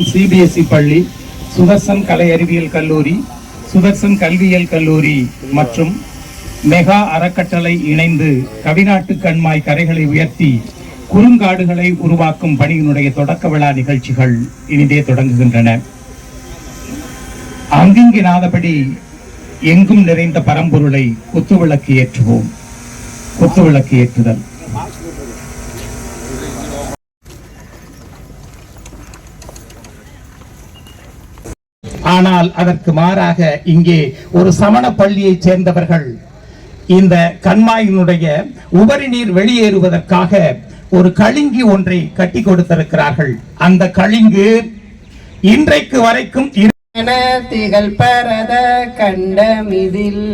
CBSE பள்ளி சுதர்சன் கலை அறிவியல் கல்லூரி சுதர்சன் கல்வியியல் கல்லூரி மற்றும் மெகா அறக்கட்டளை இணைந்து கவிநாட்டு கண்மாய் கரைகளை உயர்த்தி குறுங்காடுகளை உருவாக்கும் பணியினுடைய தொடக்க விழா நிகழ்ச்சிகள் இனிதே தொடங்குகின்றன. அங்கிங்கினாதபடி எங்கும் நிறைந்த பரம்பொருளை குத்துவிளக்கு ஏற்றுவோம். குத்துவிளக்கு ஏற்றுதல். ஆனால் அதற்கு மாறாக இங்கே ஒரு சமண பள்ளியைச் சேர்ந்தவர்கள் இந்த கண்மாயினுடைய உபரி நீர் வெளியேறுவதற்காக ஒரு கலிங்கி ஒன்றை கட்டி கொடுத்திருக்கிறார்கள். அந்த கழிங்கு இன்றைக்கு வரைக்கும் என திகழ் பரத கண்டமிதில்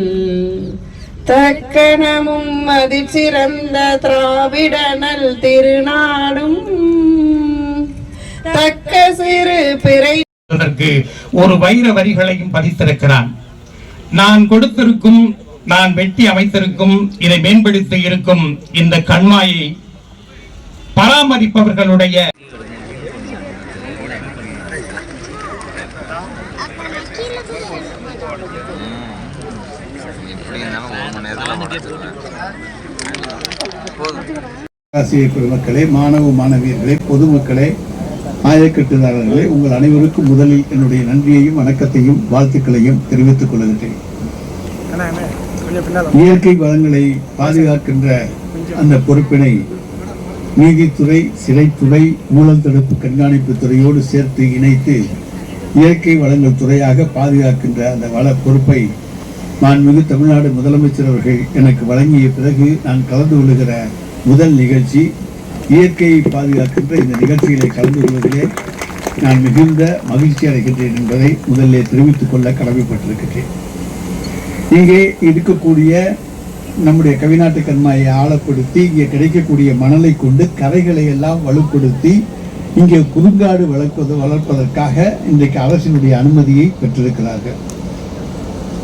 தக்கணமும் அதில் சிறந்த திராவிடனல் திருநாடும் தக்க சிறு பிறை என்பதற்கு ஒரு வைர வரிகளையும் பதித்திருக்கிறான். நான் கொடுத்திருக்கும் நான் வெட்டி அமைத்திருக்கும் இதை மேம்படுத்தி இருக்கும் இந்த கண்மாயை பராமரிப்பவர்களுடைய எப்படி பெருமக்களே மாணவ மாணவியர்களே பொதுமக்களே ஆயக்கட்டுதாரர்களே உங்கள் அனைவருக்கும் முதலில் என்னுடைய நன்றியையும் வணக்கத்தையும் வாழ்த்துக்களையும் தெரிவித்துக் கொள்கின்றேன் இயற்கை வளங்களை பாதுகாக்கின்ற அந்த பொறுப்பினை நீதித்துறை சிறைத்துறை ஊழல் தடுப்பு கண்காணிப்பு துறையோடு சேர்த்து இணைத்து இயற்கை வளங்கள் துறையாக பாதுகாக்கின்ற அந்த வள பொறுப்பை மாண்புமிகு தமிழ்நாடு முதலமைச்சர் அவர்கள் எனக்கு வழங்கிய பிறகு நான் கலந்து கொள்ளுகிற முதல் நிகழ்ச்சி இயற்கையை பாதுகாக்கின்ற இந்த நிகழ்ச்சிகளை கலந்து கொள்வதிலே நான் மிகுந்த மகிழ்ச்சி அடைகின்றேன் என்பதை முதலிலே தெரிவித்துக் கொள்ள கடமைப்பட்டிருக்கின்றேன். இங்கே இருக்கக்கூடிய நம்முடைய கவிநாட்டு கண்மாயை ஆழப்படுத்தி இங்கே கிடைக்கக்கூடிய மணலை கொண்டு கரைகளை எல்லாம் வலுப்படுத்தி இங்கே குறுங்காடு வளர்ப்பது வளர்ப்பதற்காக இன்றைக்கு அரசினுடைய அனுமதியை பெற்றிருக்கிறார்கள்.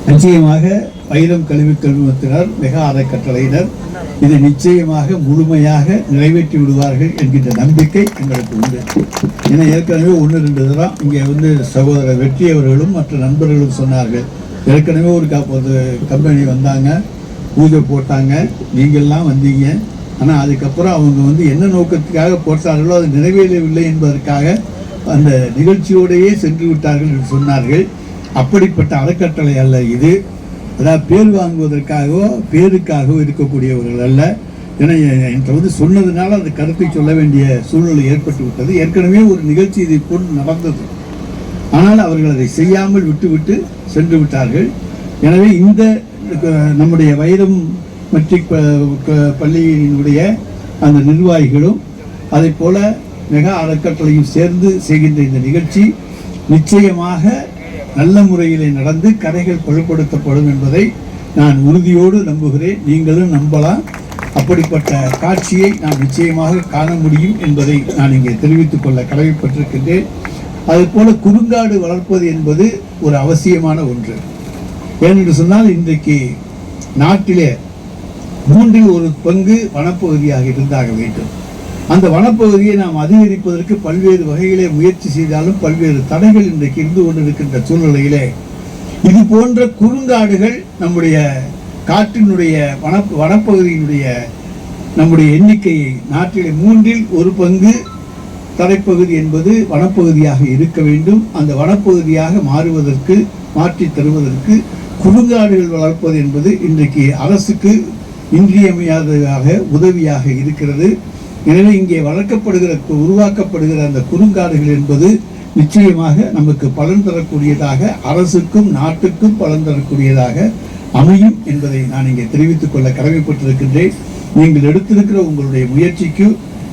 நிச்சயமாக வைரம் கல்வி கல்விமத்தினர் மிக அறக்கட்டளையினர் இதை நிச்சயமாக முழுமையாக நிறைவேற்றி விடுவார்கள் என்கின்ற நம்பிக்கை எங்களுக்கு உண்டு. ஏன்னா ஏற்கனவே ஒன்று ரெண்டு தரம் இங்கே வந்து சகோதரர் வெற்றி அவர்களும் மற்ற நண்பர்களும் சொன்னார்கள். ஏற்கனவே ஒரு ஒரு கம்பெனி வந்தாங்க பூஜை போட்டாங்க நீங்கள்லாம் வந்தீங்க. ஆனால் அதுக்கப்புறம் அவங்க வந்து என்ன நோக்கத்துக்காக போட்டார்களோ அது நிறைவேறவில்லை என்பதற்காக அந்த நிகழ்ச்சியோடையே சென்று விட்டார்கள் என்று சொன்னார்கள். அப்படிப்பட்ட அறக்கட்டளை அல்ல இது. அதாவது பேர் வாங்குவதற்காகவோ பேருக்காகவோ இருக்கக்கூடியவர்கள் அல்ல. ஏன்னா என்கிட்ட வந்து சொன்னதுனால அந்த கருத்தை சொல்ல வேண்டிய சூழ்நிலை ஏற்பட்டு விட்டது. ஏற்கனவே ஒரு நிகழ்ச்சி இதை போன்று நடந்தது. ஆனால் அவர்கள் அதை செய்யாமல் விட்டுவிட்டு சென்று விட்டார்கள். எனவே இந்த நம்முடைய வைரம் மெட்ரிக் பள்ளியினுடைய அந்த நிர்வாகிகளும் அதை போல மெகா அறக்கட்டளையும் சேர்ந்து செய்கின்ற இந்த நிகழ்ச்சி நிச்சயமாக நல்ல முறையிலே நடந்து கரைகள் பழுப்படுத்தப்படும் என்பதை நான் உறுதியோடு நம்புகிறேன். நீங்களும் நம்பலாம். அப்படிப்பட்ட காட்சியை நாம் நிச்சயமாக காண முடியும் என்பதை நான் இங்கே தெரிவித்துக் கொள்ள கடமைப்பட்டிருக்கின்றேன். அதுபோல குறுங்காடு வளர்ப்பது என்பது ஒரு அவசியமான ஒன்று. ஏனென்று சொன்னால் இன்றைக்கு நாட்டிலே மூன்றில் ஒரு பங்கு வனப்பகுதியாக இருந்தாக வேண்டும். அந்த வனப்பகுதியை நாம் அதிகரிப்பதற்கு பல்வேறு வகைகளை முயற்சி செய்தாலும் பல்வேறு தடைகள் இன்றைக்கு இருந்து கொண்டிருக்கின்ற சூழ்நிலையிலே. இது போன்ற குறுங்காடுகள் நம்முடைய காற்றினுடைய வன வனப்பகுதியினுடைய நம்முடைய எண்ணிக்கையை நாட்டிலே மூன்றில் ஒரு பங்கு தடைப்பகுதி என்பது வனப்பகுதியாக இருக்க வேண்டும். அந்த வனப்பகுதியாக மாறுவதற்கு மாற்றி தருவதற்கு குறுங்காடுகள் வளர்ப்பது என்பது இன்றைக்கு அரசுக்கு இன்றியமையாததாக உதவியாக இருக்கிறது. எனவே இங்கே வளர்க்கப்படுகிற உருவாக்கப்படுகிற அந்த குறுங்காடுகள் என்பது நிச்சயமாக நமக்கு பலன் தரக்கூடியதாக அரசுக்கும் நாட்டுக்கும் பலன் தரக்கூடியதாக அமையும் என்பதை நான் இங்கே தெரிவித்துக் கொள்ள கடமைப்பட்டிருக்கின்றேன். நீங்கள் எடுத்திருக்கிற உங்களுடைய முயற்சிக்கு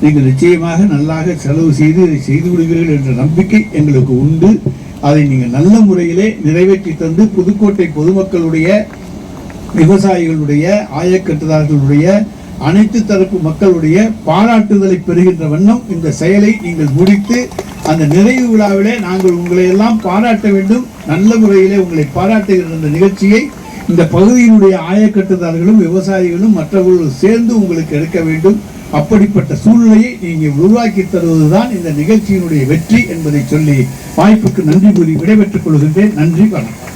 நீங்கள் நிச்சயமாக நல்லாக செலவு செய்து இதை செய்து விடுவீர்கள் என்ற நம்பிக்கை எங்களுக்கு உண்டு. அதை நீங்கள் நல்ல முறையிலே நிறைவேற்றி தந்து புதுக்கோட்டை பொதுமக்களுடைய விவசாயிகளுடைய ஆயக்கட்டுதாரர்களுடைய அனைத்து தரப்பு மக்களுடைய பாராட்டுதலை பெறுகின்ற வண்ணம் இந்த செயலை நீங்கள் முடித்து அந்த நிறைவு விழாவிலே நாங்கள் உங்களை எல்லாம் பாராட்ட வேண்டும். நல்ல முறையிலே உங்களை பாராட்டுகிற இந்த நிகழ்ச்சியை இந்த பகுதியினுடைய ஆயக்கட்டுதாரர்களும் விவசாயிகளும் மற்றவர்களும் சேர்ந்து உங்களுக்கு எடுக்க வேண்டும். அப்படிப்பட்ட சூழ்நிலையை நீங்கள் உருவாக்கி தருவதுதான் இந்த நிகழ்ச்சியினுடைய வெற்றி என்பதை சொல்லி வாய்ப்புக்கு நன்றி கூறி விடைபெற்றுக் கொள்கின்றேன். நன்றி வணக்கம்.